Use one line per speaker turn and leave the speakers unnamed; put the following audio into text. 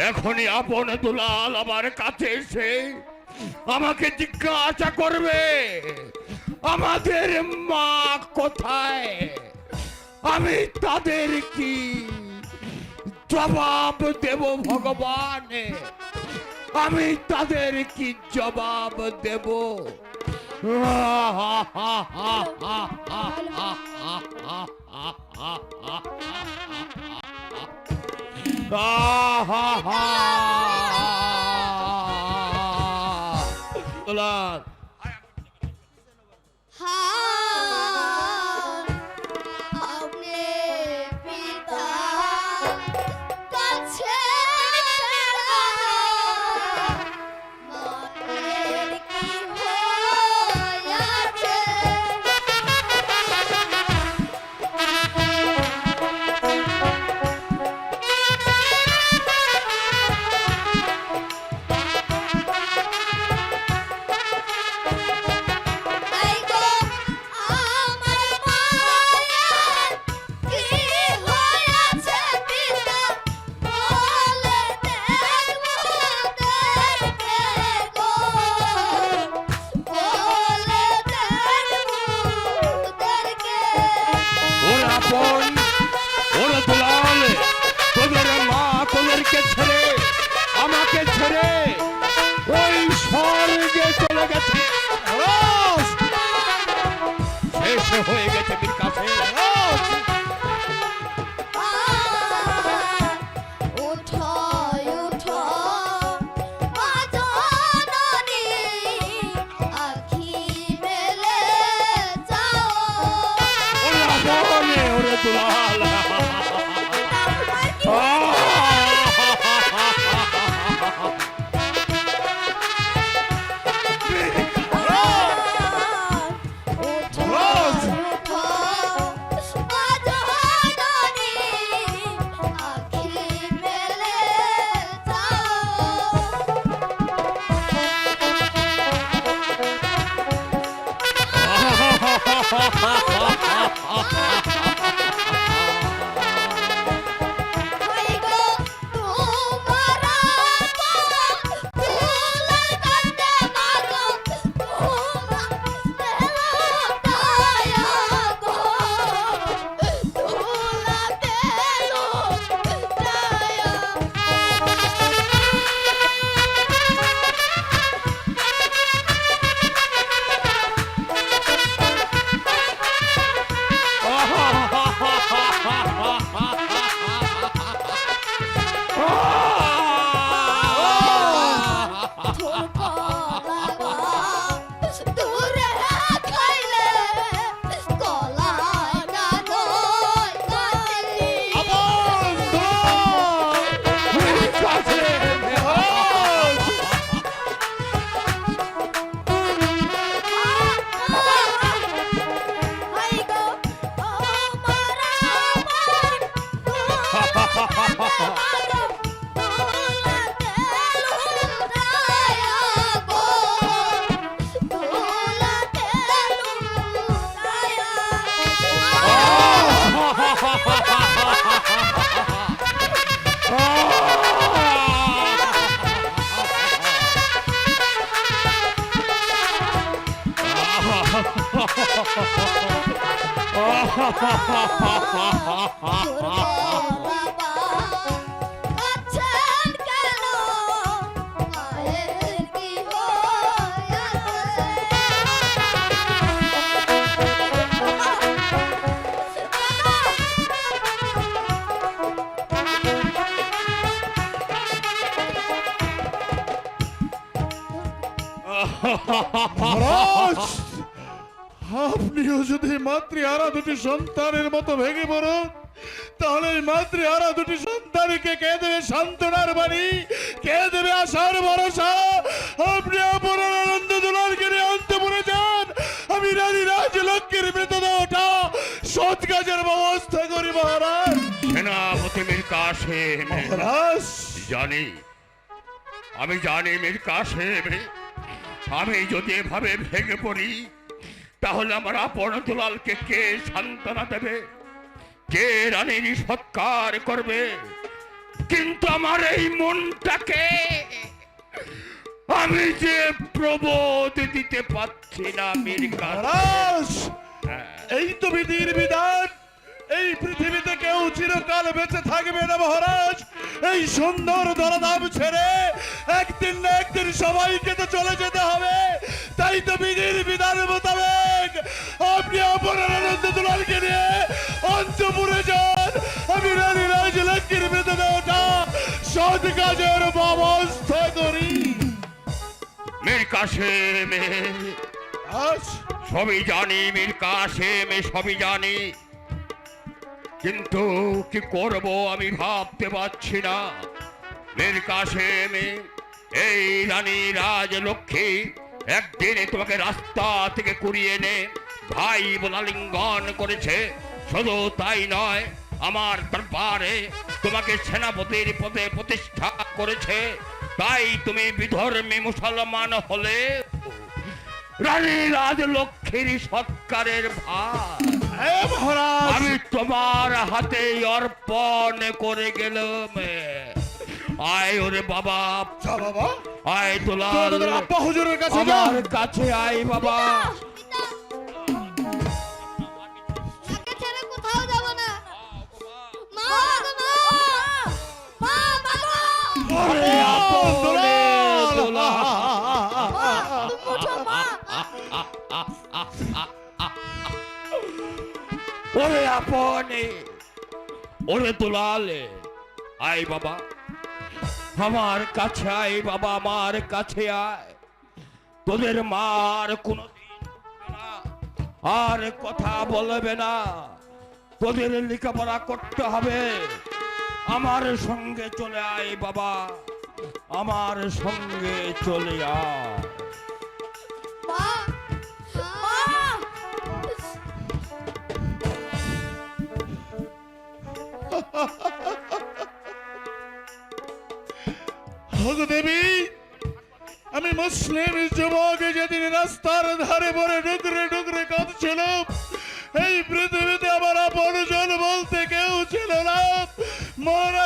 এখনই আপন দুলাল আমার কাছে এসে আমাকে জিজ্ঞাসা করবে, আমাদের মা কোথায়? আমি তাদের কি জবাব দেব ভগবান? আমি তাদের কি জবাব দেব?
啊哈哈。
মহারাজ! আপনিও যদি মাতৃ আরা দুটি সন্তানের মতো ভেঙে পড়ুন তাহলে মাতৃ আরা দুটি সন্তানকে কে দেবে সান্ত্বনার বাড়ি কে দেবে আশার ভরসা? আপনি আপনার আনন্দ আনতে পড়ে যান আমি রানী সৎ কাজের ব্যবস্থা করি মহারাজ।
সেনাপতি মীর
মহারাজ।
জানি আমি জানি মীর কাশে আমি যদি এভাবে ভেঙে পড়ি তাহলে আমার আপন দুলালকে কে সান্ত্বনা দেবে? কে রানীর সৎকার করবে? কিন্তু আমার এই মনটাকে আমি যে প্রবোধ দিতে পারছি না মির্গা কাসেম
এই তো বিধির বিধান। এই পৃথিবীতে কেউ চিরকাল বেঁচে থাকবে না মহারাজ। এই সুন্দর দরদাম ছেড়ে একদিন না একদিন সবাইকে তো চলে যেতে হবে। তাই তো বিধির বিধান মোতাবেক আপনি আপনার আনন্দ দুলালকে নিয়ে অন্তপুরে যান। আমি রানী রাজলক্ষ্মীর মৃতদেহটা সৎ কাজের ব্যবস্থা করি।
মীর
আজ?
সবই জানি মীর কাসেম সবই জানি। কিন্তু কি করব আমি ভাবতে পারছি না। মীর কাসেম এই রানী রাজলক্ষ্মী একদিন তোমাকে রাস্তা থেকে কুড়িয়ে নে ভাই বলা লিঙ্গন করেছে। শুধু তাই নয়, আমার দরবারে তোমাকে সেনাপতির পদে প্রতিষ্ঠা করেছে। তাই তুমি বিধর্মী মুসলমান হলে। রানী রাজলক্ষ্মীর সৎকারের আমি তোমার হাতে অর্পণ করে গেলাম। আয় ওরে বাবা।
বাবা।
আয়
আব্বা হুজুরের কাছে
আমার কাছে আয় বাবা।
তাকে ছেড়ে কোথাও
ওরে আপন ওরে দুলালে আয় বাবা আমার কাছে আয়, বাবা, আমার কাছে আয়। তোদের মার কোনো আর কথা বলবে না। তোদের লেখাপড়া করতে হবে। আমার সঙ্গে চলে আয়, বাবা। আমার সঙ্গে চলে আয়।
দেবী, আমি মুসলিম যুবক যেদিন রাস্তার ধারে পরে ডুকরে ডুকরে কাঁদছিল, এই পৃথিবীতে আমার আপনজন বলতে কেউ ছিল না। মহারাজ